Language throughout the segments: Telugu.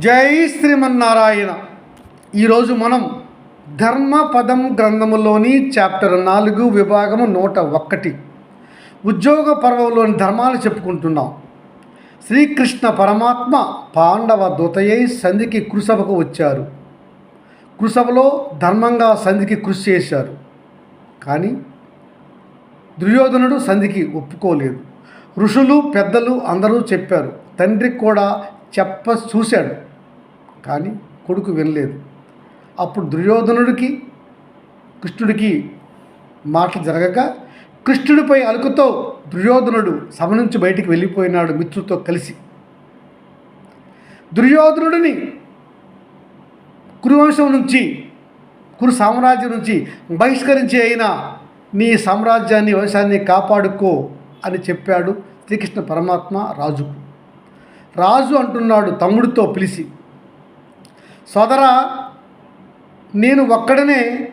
జై శ్రీమన్నారాయణ. ఈరోజు మనం ధర్మపదం గ్రంథములోని చాప్టర్ నాలుగు విభాగము నూట ఒక్కటి. ఉద్యోగ పర్వంలోని ధర్మాలు చెప్పుకుంటున్నాం. శ్రీకృష్ణ పరమాత్మ పాండవ దూతయ్యై సంధికి కృసభకు వచ్చారు. కృసభలో ధర్మంగా సంధికి కృషి చేశారు. కానీ దుర్యోధనుడు సంధికి ఒప్పుకోలేదు. ఋషులు పెద్దలు అందరూ చెప్పారు తండ్రికి కూడా చెప్ప చూశాడు. కానీ కొడుకు వినలేదు. అప్పుడు దుర్యోధనుడికి కృష్ణుడికి మాటలు జరగక కృష్ణుడిపై అలుకుతో దుర్యోధనుడు సభ నుంచి బయటికి వెళ్ళిపోయినాడు మిత్రులతో కలిసి. దుర్యోధనుడిని కురువంశం నుంచి కురు సామ్రాజ్యం నుంచి బహిష్కరించి అయినా నీ సామ్రాజ్యాన్ని వంశాన్ని కాపాడుకో అని చెప్పాడు శ్రీకృష్ణ పరమాత్మ రాజుకు. రాజు అంటున్నాడు తమ్ముడితో పిలిచి సోదరా నేను ఒక్కడనే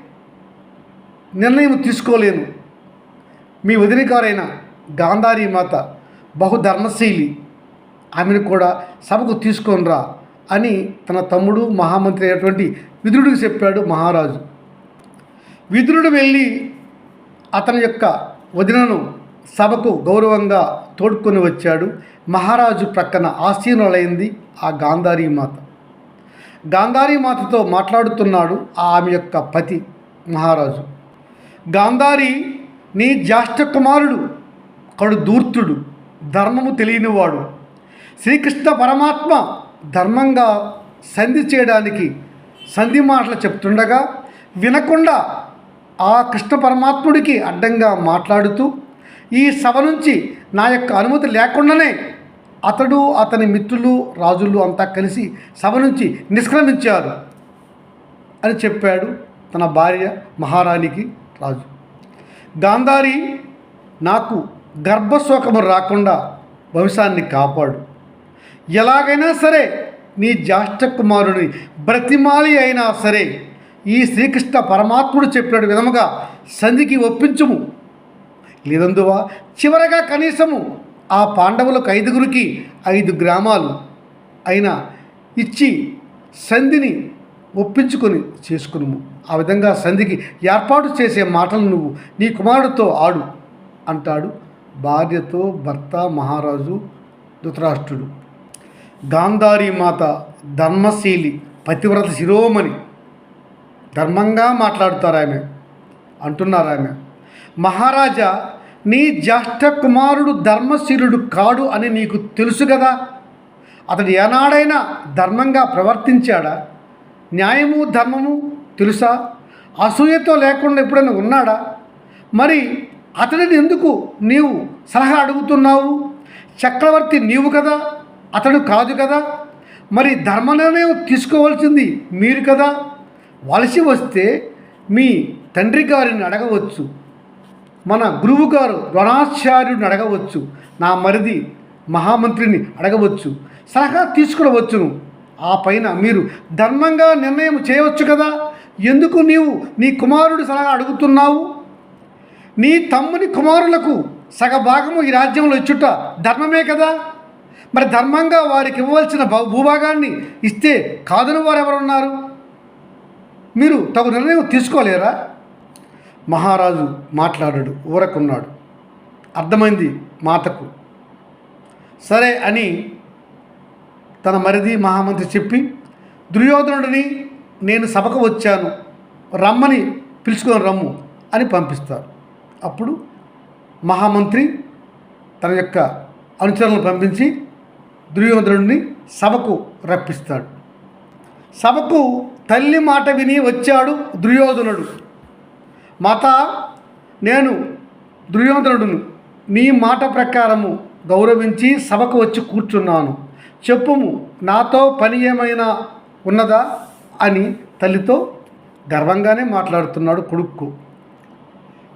నిర్ణయం తీసుకోలేను. మీ వదినకారైన గాంధారి మాత బహుధర్మశీలి ఆమెను కూడా సభకు తీసుకొనిరా అని తన తమ్ముడు మహామంత్రి అయినటువంటి విదురుడికి చెప్పాడు మహారాజు. విదురుడు వెళ్ళి అతని యొక్క వదినను సభకు గౌరవంగా తోడుకొని వచ్చాడు. మహారాజు ప్రక్కన ఆసీనులైంది ఆ గాంధారీ మాత. గాంధారీ మాతతో మాట్లాడుతున్నాడు ఆమె యొక్క పతి మహారాజు. గాంధారి నీ జ్యేష్ఠ కుమారుడు కడు దూర్తుడు ధర్మము తెలియనివాడు. శ్రీకృష్ణ పరమాత్మ ధర్మంగా సంధి చేయడానికి సంధి మాటలు చెప్తుండగా వినకుండా ఆ కృష్ణ పరమాత్ముడికి అడ్డంగా మాట్లాడుతూ ఈ సభ నుంచి నా యొక్క అనుమతి లేకుండానే అతడు అతని మిత్రులు రాజులు అంతా కలిసి సభ నుంచి నిష్క్రమించారు అని చెప్పాడు తన భార్య మహారాణికి రాజు. గాంధారి నాకు గర్భశోకము రాకుండా వంశాన్ని కాపాడు. ఎలాగైనా సరే నీ జ్యేష్ఠ కుమారుని బ్రతిమాలి అయినా సరే ఈ శ్రీకృష్ణ పరమాత్ముడు చెప్పిన విధముగా సంధికి ఒప్పించుము. లేదందువా? చివరగా కనీసము ఆ పాండవులకు ఐదుగురికి ఐదు గ్రామాలు అయినా ఇచ్చి సంధిని ఒప్పించుకొని చేసుకునుము. ఆ విధంగా సంధికి ఏర్పాటు చేసే మాటలు నువ్వు నీ కుమారుడితో ఆడు అంటాడు భార్యతో భర్త మహారాజు ధృతరాష్ట్రుడు. గాంధారి మాత ధర్మశీలి పతివ్రత శిరోమణి. ధర్మంగా మాట్లాడుతారు ఆమె అంటున్నారు ఆమె మహారాజా నీ జ్యేష్ఠ కుమారుడు ధర్మశీలుడు కాడు అని నీకు తెలుసు కదా? అతడు ఏనాడైనా ధర్మంగా ప్రవర్తించాడా? న్యాయము ధర్మము తెలుసా? అసూయతో లేకుండా ఎప్పుడైనా ఉన్నాడా? మరి అతడిని ఎందుకు నీవు సలహా అడుగుతున్నావు? చక్రవర్తి నీవు కదా అతడు కాదు కదా? మరి ధర్మ నిర్ణయం తీసుకోవాల్సింది మీరు కదా? వలసి వస్తే మీ తండ్రి గారిని అడగవచ్చు. మన గురువు గారు ద్రోణాచార్యుడిని అడగవచ్చు నా మరిది మహామంత్రిని అడగవచ్చు సలహా తీసుకునవచ్చును. ఆ పైన మీరు ధర్మంగా నిర్ణయం చేయవచ్చు కదా? ఎందుకు నీవు నీ కుమారుడు సలహా అడుగుతున్నావు? నీ తమ్ముని కుమారులకు సగభాగము ఈ రాజ్యంలో ఇచ్చుట ధర్మమే కదా? మరి ధర్మంగా వారికి ఇవ్వవలసిన భూభాగాన్ని ఇస్తే కాదని వారు ఎవరున్నారు మీరు తగు నిర్ణయం తీసుకోలేరా? మహారాజు మాట్లాడాడు ఊరకున్నాడు. అర్థమైంది మాతకు సరే అని తన మరిది మహామంత్రి చెప్పి దుర్యోధనుడిని నేను సభకు వచ్చాను రమ్మని పిలుచుకొని రమ్ము అని పంపిస్తారు. అప్పుడు మహామంత్రి తన యొక్క అనుచరులను పంపించి దుర్యోధనుడిని సభకు రప్పిస్తాడు. సభకు తల్లి మాట విని వచ్చాడు దుర్యోధనుడు. మత నేను దుర్యోధనుడును. నీ మాట ప్రకారము గౌరవించి సభకు వచ్చి కూర్చున్నాను. చెప్పుము నాతో పని ఏమైనా ఉన్నదా? అని తల్లితో గర్వంగానే మాట్లాడుతున్నాడు కొడుక్కు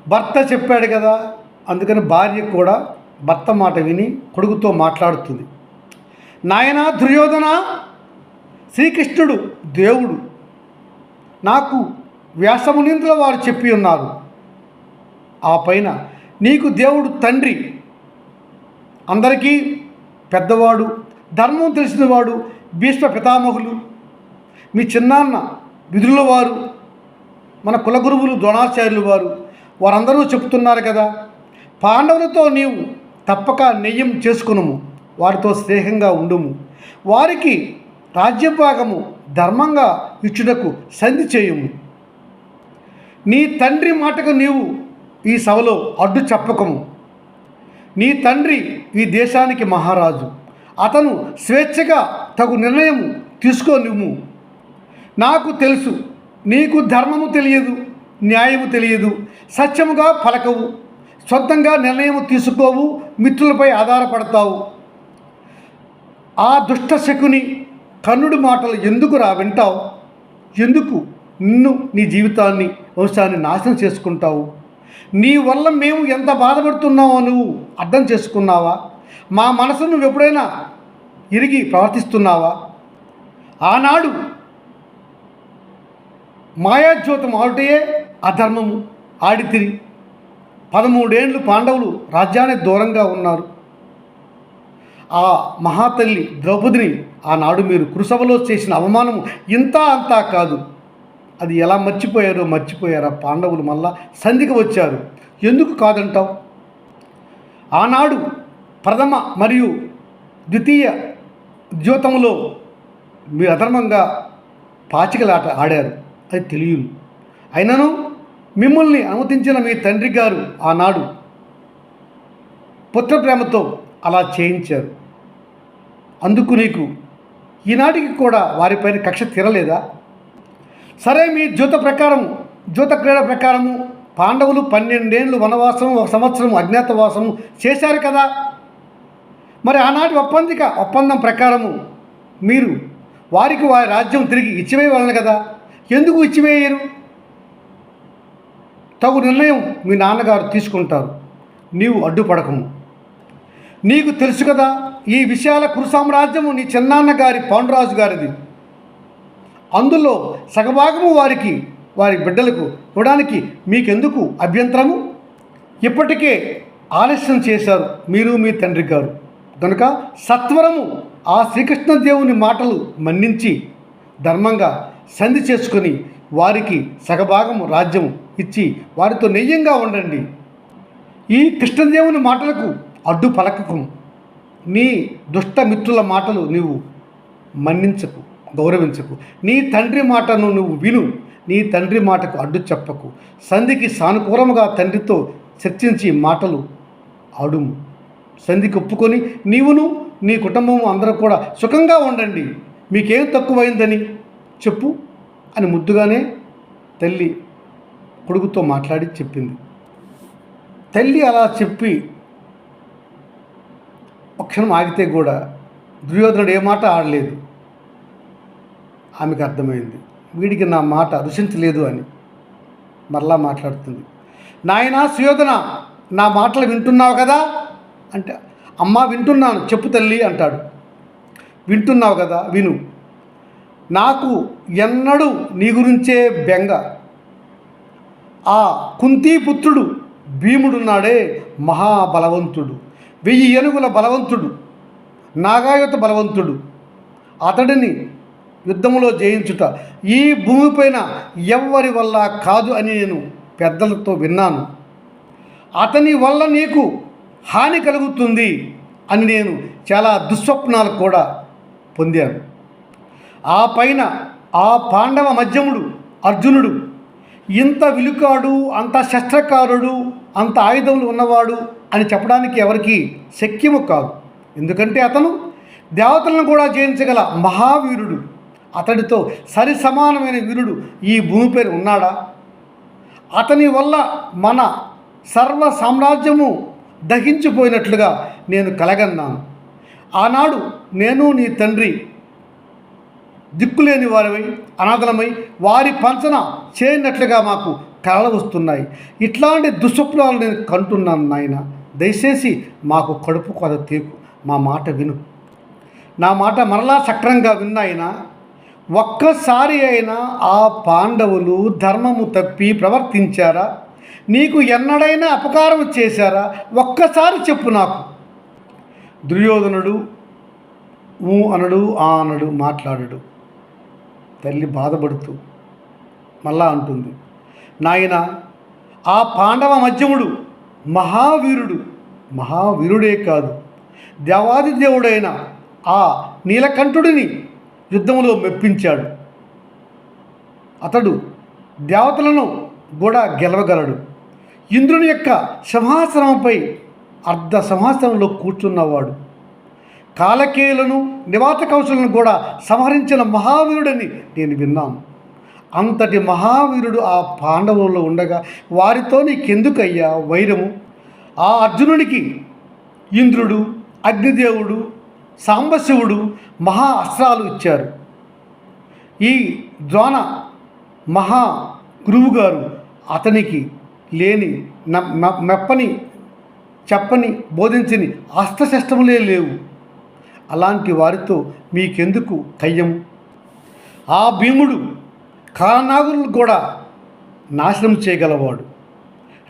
భర్త చెప్పాడు కదా అందుకని భార్య కూడా భర్త మాట విని కొడుకుతో మాట్లాడుతుంది. నాయనా దుర్యోధన శ్రీకృష్ణుడు దేవుడు. నాకు వ్యాసమునిందుల వారు చెప్పి ఉన్నారు. ఆ పైన నీకు దేవుడు తండ్రి. అందరికీ పెద్దవాడు ధర్మం తెలిసినవాడు భీష్మ పితామహులు మీ చిన్నాన్న విధుల వారు మన కులగురువులు ద్రోణాచార్యులు వారు వారందరూ చెప్తున్నారు కదా పాండవులతో నీవు తప్పక నెయ్యం చేసుకునుము వారితో స్నేహంగా ఉండుము. వారికి రాజ్యభాగము ధర్మంగా ఇచ్చుటకు సంధి చేయుము. నీ తండ్రి మాటకు నీవు ఈ సభలో అడ్డు చెప్పకము. నీ తండ్రి ఈ దేశానికి మహారాజు. అతను స్వేచ్ఛగా తగు నిర్ణయం తీసుకోనివ్వు. నాకు తెలుసు నీకు ధర్మము తెలియదు న్యాయము తెలియదు సత్యముగా పలకవు సొంతంగా నిర్ణయం తీసుకోవు మిత్రులపై ఆధారపడతావు. ఆ దుష్ట శకుని కన్నుడి మాటలు ఎందుకు రా వింటావు? ఎందుకు నిన్ను నీ జీవితాన్ని వంశాన్ని నాశనం చేసుకుంటావు. నీ వల్ల మేము ఎంత బాధపడుతున్నావో నువ్వు అర్థం చేసుకున్నావా? మా మనసు నువ్వు ఎప్పుడైనా ఇరిగి ప్రవర్తిస్తున్నావా ఆనాడు మాయాజ్యోతం ఆడుటయే అధర్మము. ఆడితిరి. పదమూడేండ్లు పాండవులు రాజ్యానికి దూరంగా ఉన్నారు. ఆ మహాతల్లి ద్రౌపదిని ఆనాడు మీరు కురుసభలో చేసిన అవమానం ఇంత అంతా కాదు. అది ఎలా మర్చిపోయారో మర్చిపోయారా పాండవులు మళ్ళా సంధికి వచ్చారు. ఎందుకు కాదంటావు? ఆనాడు ప్రథమ మరియు ద్వితీయ ద్యోతంలో మీరు అధర్మంగా పాచికలాట ఆడారు. అది తెలియదు. అయినను మిమ్మల్ని అనుమతించిన మీ తండ్రి గారు ఆనాడు పుత్ర ప్రేమతో అలా చేయించారు. అందుకు నీకు ఈనాటికి కూడా వారిపైన కక్ష తీరలేదా? సరే మీ జ్యోత ప్రకారము జ్యోత క్రీడ ప్రకారము పాండవులు పన్నెండేళ్ళు వనవాసం ఒక సంవత్సరం అజ్ఞాతవాసము చేశారు కదా? మరి ఆనాటి ఒప్పందిక ఒప్పందం ప్రకారము మీరు వారికి వారి రాజ్యం తిరిగి ఇచ్చివేయవలను కదా? ఎందుకు ఇచ్చివేయరు? తగు నిర్ణయం మీ నాన్నగారు తీసుకుంటారు. నీవు అడ్డుపడకము. నీకు తెలుసు కదా ఈ విషయాల కురు సామ్రాజ్యము నీ చిన్నాన్న గారి పాండురాజు గారిది. అందులో సగభాగము వారికి వారి బిడ్డలకు ఇవ్వడానికి మీకెందుకు అభ్యంతరము? ఇప్పటికే ఆలస్యం చేశారు మీరు మీ తండ్రి గారు. కనుక సత్వరము ఆ శ్రీకృష్ణదేవుని మాటలు మన్నించి ధర్మంగా సంధి చేసుకొని వారికి సగభాగము రాజ్యం ఇచ్చి వారితో నెయ్యంగా ఉండండి. ఈ కృష్ణదేవుని మాటలకు అడ్డు పలకకు. నీ దుష్ట మిత్రుల మాటలు నీవు మన్నించకు. గౌరవించకు. నీ తండ్రి మాటను నువ్వు విను. నీ తండ్రి మాటకు అడ్డు చెప్పకు. సంధికి సానుకూలముగా తండ్రితో చర్చించి మాటలు ఆడుము. సంధికి ఒప్పుకొని నీవును నీ కుటుంబం అందరూ కూడా సుఖంగా ఉండండి. మీకేం తక్కువైందని చెప్పు అని ముద్దుగానే తల్లి కొడుకుతో మాట్లాడి చెప్పింది. తల్లి అలా చెప్పి ఒక క్షణం ఆగితే కూడా దుర్యోధనుడు ఏ మాట ఆడలేదు. ఆమెకు అర్థమైంది. వీడికి నా మాట రుచించలేదు అని మరలా మాట్లాడుతుంది. నాయనా సుయోధన నా మాటలు వింటున్నావు కదా? అంటే అమ్మ వింటున్నాను చెప్పు తల్లి అంటాడు. వింటున్నావు కదా విను. నాకు ఎన్నడూ నీ గురించే బెంగ. ఆ కుంతీపుత్రుడు భీముడున్నాడే మహాబలవంతుడు. వెయ్యి ఏనుగుల బలవంతుడు నాగాయుత బలవంతుడు. అతడిని యుద్ధంలో జయించుట. ఈ భూమిపైన ఎవ్వరి వల్ల కాదు అని నేను పెద్దలతో విన్నాను. అతని వల్ల నీకు హాని కలుగుతుంది అని నేను చాలా దుస్వప్నాలు కూడా పొందాను. ఆ పైన ఆ పాండవ మధ్యముడు అర్జునుడు ఇంత విలుకాడు అంత శస్త్రకారుడు అంత ఆయుధములు ఉన్నవాడు అని చెప్పడానికి ఎవరికి శక్యము కాదు. ఎందుకంటే అతను దేవతలను కూడా జయించగల మహావీరుడు. అతడితో సరి సమానమైన వీరుడు ఈ భూమిపై ఉన్నాడా? అతని వల్ల మన సర్వ సామ్రాజ్యము దహించిపోయినట్లుగా నేను కలగన్నాను. ఆనాడు నేను నీ తండ్రి దిక్కులేని వారివై అనాథలమై వారి పంచన చేయనట్లుగా మాకు కలలు వస్తున్నాయి. ఇట్లాంటి దుస్వప్నాలు నేను కంటున్నాను నాయన. దయచేసి మాకు కడుపు కొద తీకు. మా మాట విను. నా మాట మరలా సక్రంగా విన్నాయినా? ఒక్కసారి అయినా ఆ పాండవులు ధర్మము తప్పి ప్రవర్తించారా? నీకు ఎన్నడైనా అపకారం చేశారా? ఒక్కసారి చెప్పు నాకు. దుర్యోధనుడు ఊ అనడు ఆ అనడు మాట్లాడడు. తల్లి బాధపడుతూ మళ్ళా అంటుంది. నాయన ఆ పాండవ మధ్యముడు మహావీరుడు. మహావీరుడే కాదు. దేవాది దేవుడైన ఆ నీలకంఠుడిని యుద్ధంలో మెప్పించాడు. అతడు దేవతలను కూడా గెలవగలడు. ఇంద్రుని యొక్క సింహాసనంపై అర్ధ సింహాసనంలో కూర్చున్నవాడు. కాలకేయులను నివాత కౌశలను కూడా సంహరించిన మహావీరుడని నేను విన్నాను. అంతటి మహావీరుడు ఆ పాండవుల్లో ఉండగా వారితో నీకెందుకయ్యా వైరము? ఆ అర్జునునికి ఇంద్రుడు అగ్నిదేవుడు సాంబశివుడు మహా అస్త్రాలు ఇచ్చారు. ఈ ద్రోణ మహా గురువుగారు అతనికి లేని మెప్పని చెప్పని బోధించని అస్త్రశస్త్రములే లేవు. అలాంటి వారితో మీకెందుకు కయ్యం? ఆ భీముడు కాలనాగులను కూడా నాశనం చేయగలవాడు.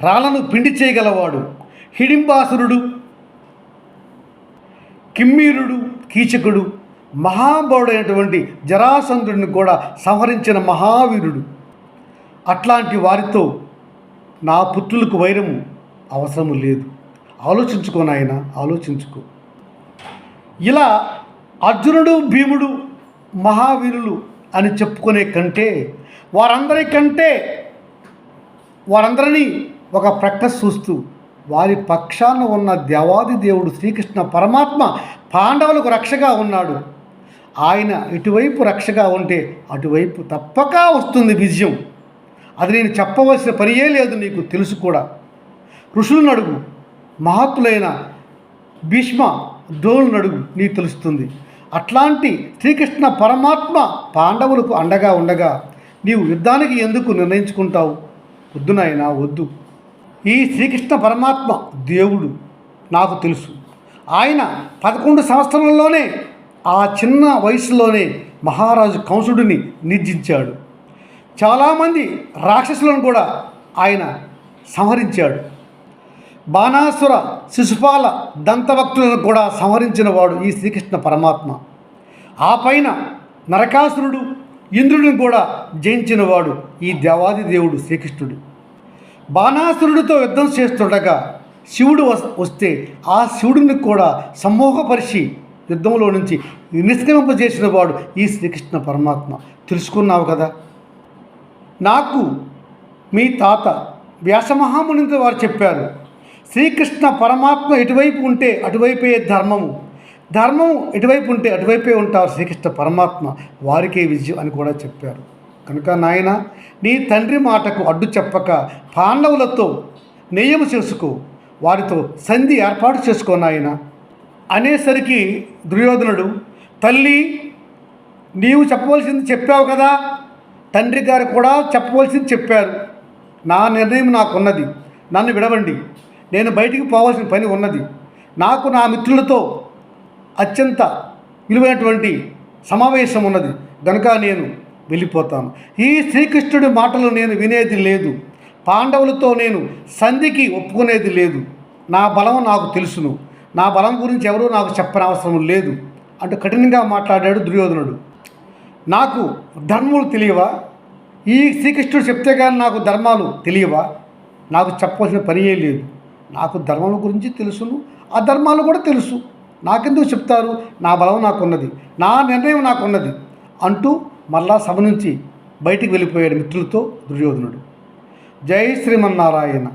రాళ్ళను పిండి చేయగలవాడు. హిడింబాసురుడు కిమ్మీరుడు కీచకుడు మహాబౌడైనటువంటి జరాసంధుడిని కూడా సంహరించిన మహావీరుడు. అట్లాంటి వారితో నా పుత్రులకు వైరము అవసరము లేదు. ఆలోచించుకో నాయన ఆలోచించుకో. ఇలా అర్జునుడు భీముడు మహావీరులు అని చెప్పుకునే కంటే వారందరికంటే వారందరినీ ఒక ప్రక్క చూస్తూ వారి పక్షాన ఉన్న దేవాది దేవుడు శ్రీకృష్ణ పరమాత్మ పాండవులకు రక్షగా ఉన్నాడు. ఆయన ఇటువైపు రక్షగా ఉంటే అటువైపు తప్పక వస్తుంది విజయం. అది నేను చెప్పవలసిన పనియే లేదు నీకు తెలుసు కూడా. ఋషులు నడుగు మహాత్ములైన భీష్మ ద్రోణులను నడుగు నీకు తెలుస్తుంది. అట్లాంటి శ్రీకృష్ణ పరమాత్మ పాండవులకు అండగా ఉండగా నీవు యుద్ధానికి ఎందుకు నిర్ణయించుకుంటావు? వద్దు వద్దు. ఈ శ్రీకృష్ణ పరమాత్మ దేవుడు నాకు తెలుసు. ఆయన పదకొండు సంవత్సరంలోనే ఆ చిన్న వయసులోనే మహారాజు కంసుడిని నిర్జించాడు. చాలామంది రాక్షసులను కూడా ఆయన సంహరించాడు. బాణాసుర శిశుపాల దంతభక్తులను కూడా సంహరించిన వాడు ఈ శ్రీకృష్ణ పరమాత్మ. ఆ పైన నరకాసురుడు ఇంద్రుడిని కూడా జయించినవాడు ఈ దేవాది దేవుడు శ్రీకృష్ణుడు. బాణాసురుడితో యుద్ధం చేస్తుండగా శివుడు వస్తే ఆ శివుడిని కూడా సమ్మోహపరిచి యుద్ధంలో నుంచి నిష్క్రమింపజేసిన వాడు ఈ శ్రీకృష్ణ పరమాత్మ. తెలుసుకున్నావు కదా? నాకు మీ తాత వ్యాసమహామునితో వారు చెప్పారు శ్రీకృష్ణ పరమాత్మ ఎటువైపు ఉంటే అటువైపే ధర్మము. ధర్మం ఎటువైపు ఉంటే అటువైపే ఉంటారు శ్రీకృష్ణ పరమాత్మ. వారికే విజయం అని కూడా చెప్పారు. కనుక నాయన నీ తండ్రి మాటకు అడ్డు చెప్పక పాండవులతో నెయ్యము చేసుకో వారితో సంధి ఏర్పాటు చేసుకో నాయన. అనేసరికి దుర్యోధనుడు తల్లి నీవు చెప్పవలసింది చెప్పావు కదా? తండ్రి గారు కూడా చెప్పవలసింది చెప్పారు. నా నిర్ణయం నాకున్నది. నన్ను విడవండి. నేను బయటికి పోవాల్సిన పని ఉన్నది. నాకు నా మిత్రులతో అత్యంత విలువైనటువంటి సమావేశం ఉన్నది. కనుక నేను వెళ్ళిపోతాను. ఈ శ్రీకృష్ణుడి మాటలు నేను వినేది లేదు. పాండవులతో నేను సంధికి ఒప్పుకునేది లేదు. నా బలం నాకు తెలుసును. నా బలం గురించి ఎవరూ నాకు చెప్పని అవసరం లేదు. అంటూ కఠినంగా మాట్లాడాడు దుర్యోధనుడు. నాకు ధర్మములు తెలియవా? ఈ శ్రీకృష్ణుడు చెప్తే కానీ నాకు ధర్మాలు తెలియవా? నాకు చెప్పవలసిన పనియే లేదు. నాకు ధర్మం గురించి తెలుసును. ఆ ధర్మాలు కూడా తెలుసు. నాకెందుకు చెప్తారు? నా బలం నాకున్నది. నా నిర్ణయం నాకున్నది. అంటూ మరలా సభ నుంచి బయటికి వెళ్ళిపోయాడు మిత్రులతో దుర్యోధనుడు. జై శ్రీమన్నారాయణ.